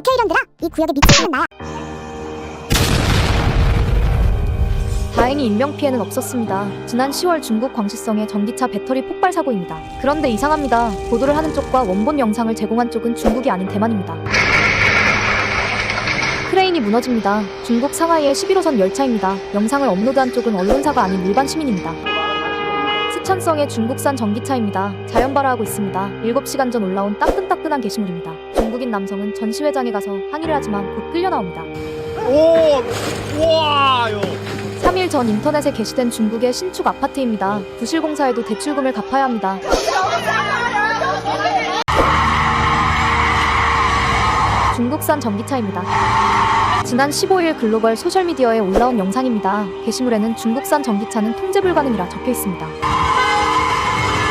비켜 이런들아 이 구역에 미치는 나야 다행히 인명피해는 없었습니다. 지난 10월 중국 광시성의 전기차 배터리 폭발 사고입니다. 그런데 이상합니다. 보도를 하는 쪽과 원본 영상을 제공한 쪽은 중국이 아닌 대만입니다. 크레인이 무너집니다. 중국 상하이의 11호선 열차입니다. 영상을 업로드한 쪽은 언론사가 아닌 일반 시민입니다. 스촨성의 중국산 전기차입니다. 자연 발화하고 있습니다. 7시간 전 올라온 따끈따끈한 게시물입니다. 중국인 남성은 전시회장에 가서 항의를 하지만 곧 끌려 나옵니다. 오, 와 요. 3일 전 인터넷에 게시된 중국의 신축 아파트입니다. 부실공사에도 대출금을 갚아야 합니다. 중국산 전기차입니다. 지난 15일 글로벌 소셜미디어에 올라온 영상입니다. 게시물에는 중국산 전기차는 통제 불가능이라 적혀 있습니다.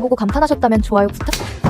보고 감탄하셨다면 좋아요 부탁.